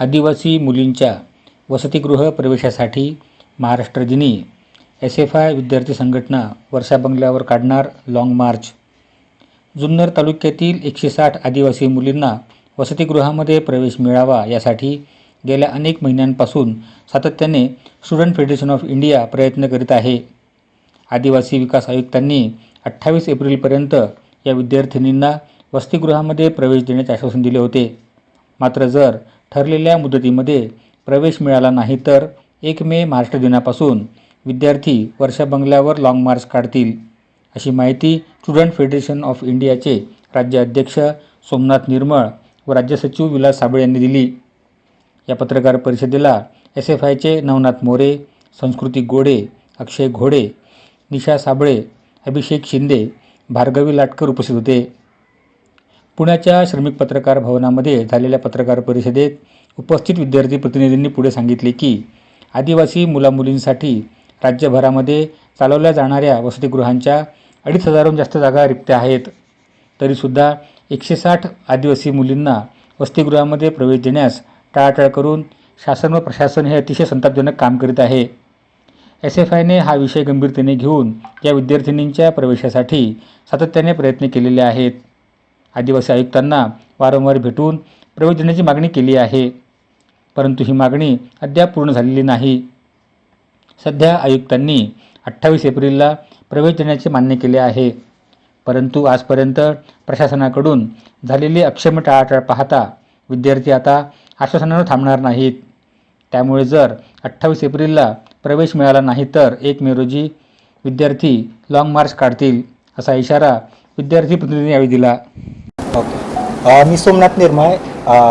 आदिवासी मुलींच्या वसतिगृह प्रवेशासाठी महाराष्ट्र दिनी एस एफ आय विद्यार्थी संघटना वर्षा बंगल्यावर काढणार लाँग मार्च जुन्नर तालुक्यातील एकशे साठ आदिवासी मुलींना वसतिगृहामध्ये प्रवेश मिळावा यासाठी गेल्या अनेक महिन्यांपासून सातत्याने स्टुडंट फेडरेशन ऑफ इंडिया प्रयत्न करीत आहे. आदिवासी विकास आयुक्तांनी अठ्ठावीस एप्रिलपर्यंत या विद्यार्थिनींना वसतिगृहामध्ये प्रवेश देण्याचे आश्वासन दिले होते. मात्र जर ठरलेल्या मुदतीमध्ये प्रवेश मिळाला नाही तर एक मे महाराष्ट्र दिनापासून विद्यार्थी वर्षा बंगल्यावर लाँग मार्च काढतील अशी माहिती स्टुडंट फेडरेशन ऑफ इंडियाचे राज्य अध्यक्ष सोमनाथ निर्मळ व राज्य सचिव विलास साबळे यांनी दिली. या पत्रकार परिषदेला एस एफ आयचे नवनाथ मोरे संस्कृती गोडे अक्षय घोडे निशा साबळे अभिषेक शिंदे भार्गवी लाटकर उपस्थित होते. पुण्याच्या श्रमिक पत्रकार भवनामध्ये झालेल्या पत्रकार परिषदेत उपस्थित विद्यार्थी प्रतिनिधींनी पुढे सांगितले की आदिवासी मुलामुलींसाठी राज्यभरामध्ये चालवल्या जाणाऱ्या वसतिगृहांच्या अडीच हजारहून जास्त जागा रिक्त्या आहेत. तरीसुद्धा एकशे साठ आदिवासी मुलींना वसतिगृहामध्ये प्रवेश देण्यास टाळाटाळ करून शासन व प्रशासन हे अतिशय संतापजनक काम करीत आहे. एस एफ आयने हा विषय गंभीरतेने घेऊन या विद्यार्थिनींच्या प्रवेशासाठी सातत्याने प्रयत्न केलेले आहेत. आदिवासी आयुक्तांना वारंवार भेटून प्रवेश देण्याची मागणी केली आहे. परंतु ही मागणी अद्याप पूर्ण झालेली नाही. सध्या आयुक्तांनी अठ्ठावीस एप्रिलला प्रवेश देण्याचे मान्य केले आहे. परंतु आजपर्यंत प्रशासनाकडून झालेली अक्षम टाळाटाळ पाहता विद्यार्थी आता आश्वासनानं थांबणार नाहीत. त्यामुळे जर अठ्ठावीस एप्रिलला प्रवेश मिळाला नाही तर एक मे रोजी विद्यार्थी लाँग मार्च काढतील असा इशारा विद्यार्थी प्रतिनिधींनी यावेळी दिला. मी Somnath Nirmal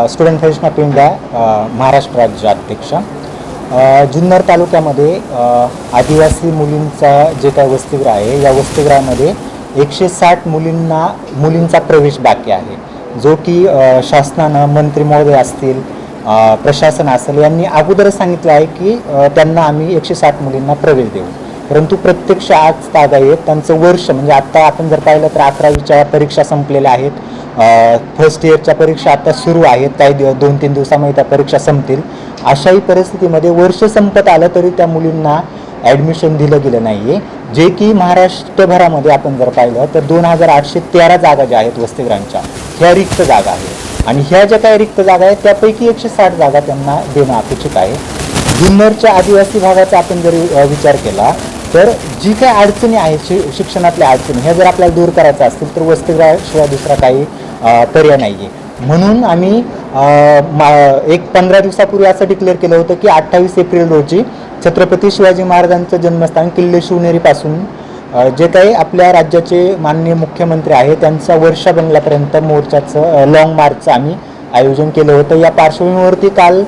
student federation of India Maharashtra राज्य अध्यक्ष. जुन्नर तालुक्यामध्ये आदिवासी मुलींचा जे काय वसतिगृह आहे या वसतिगृहामध्ये एकशे साठ मुलींना मुलींचा प्रवेश बाकी आहे. जो की शासनानं मंत्री महोदय असतील प्रशासन असेल यांनी अगोदरच सांगितलं आहे की त्यांना आम्ही एकशे साठ मुलींना प्रवेश देऊ. परंतु प्रत्यक्ष आज तागायत त्यांचं वर्ष म्हणजे आत्ता आपण जर पाहिलं तर अकरावीच्या परीक्षा संपलेल्या आहेत. फर्स्ट इयरच्या परीक्षा आता सुरू आहेत. काही दिवस दोन तीन दिवसामध्ये त्या परीक्षा संपतील. अशाही परिस्थितीमध्ये वर्ष संपत आलं तरी त्या मुलींना ॲडमिशन दिलं गेलं नाही आहे जे की महाराष्ट्रभरामध्ये आपण जर पाहिलं तर दोन हजार आठशे तेरा जागा ज्या आहेत वसतिगृहांच्या ह्या रिक्त जागा आहेत. आणि ह्या ज्या काही रिक्त जागा आहेत त्यापैकी एकशे साठ जागा त्यांना देणं अपेक्षित आहे. जुन्नरच्या आदिवासी भागाचा आपण जरी विचार केला तर जी काही अडचणी आहेत शि शिक्षणातल्या अडचणी ह्या जर आपल्याला दूर करायचं असतील तर वसतिगृहाशिवाय दुसरा काही पर्याय नाही आहे म्हणून आम्ही मा एक पंधरा दिवसापूर्वी असं डिक्लेअर केलं होतं की अठ्ठावीस एप्रिल रोजी छत्रपती शिवाजी महाराजांचं जन्मस्थान किल्ले शिवनेरीपासून जे काही आपल्या राज्याचे माननीय मुख्यमंत्री आहे त्यांचा वर्षा बंगल्यापर्यंत मोर्चाचं लाँग मार्चचं आम्ही आयोजन केलं होतं. या पार्श्वभूमीवरती काल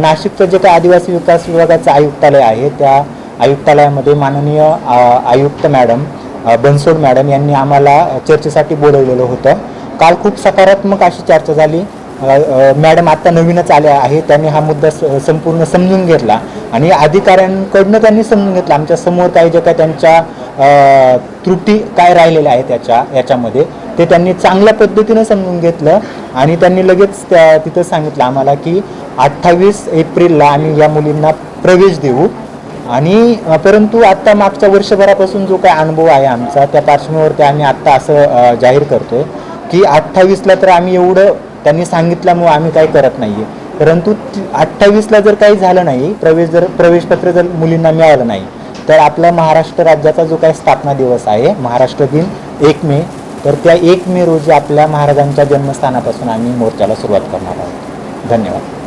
नाशिकचं जे काही आदिवासी विकास विभागाचं आयुक्तालय आहे त्या आयुक्तालयामध्ये माननीय आयुक्त मॅडम बनसोड मॅडम यांनी आम्हाला चर्चेसाठी बोलवलेलं होतं. काल खूप सकारात्मक अशी चर्चा झाली. मॅडम आत्ता नवीनच आल्या आहे त्यांनी हा मुद्दा स- संपूर्ण समजून घेतला आणि अधिकाऱ्यांकडनं त्यांनी समजून घेतला. आमच्यासमोर काही जे काय त्यांच्या त्रुटी काय राहिलेल्या आहेत त्याच्या याच्यामध्ये ते त्यांनी चांगल्या पद्धतीनं समजून घेतलं आणि त्यांनी लगेच त्या तिथं सांगितलं आम्हाला की अठ्ठावीस एप्रिलला आम्ही या मुलींना प्रवेश देऊ. आणि परंतु आत्ता मागच्या वर्षभरापासून जो काय अनुभव आहे आमचा त्या पार्श्वभूमीवरती आम्ही आत्ता असं जाहीर जाहीर करतोय की अठ्ठावीसला तर आम्ही एवढं त्यांनी सांगितल्यामुळं आम्ही काही करत नाही आहे परंतु अठ्ठावीसला जर काही झालं नाही प्रवेश जर प्रवेशपत्र जर मुलींना मिळालं नाही तर आपला महाराष्ट्र राज्याचा जो काही स्थापना दिवस आहे महाराष्ट्र दिन एक मे तर त्या एक मे रोजी आपल्या महाराजांच्या जन्मस्थानापासून आम्ही मोर्चाला सुरुवात करणार आहोत. धन्यवाद.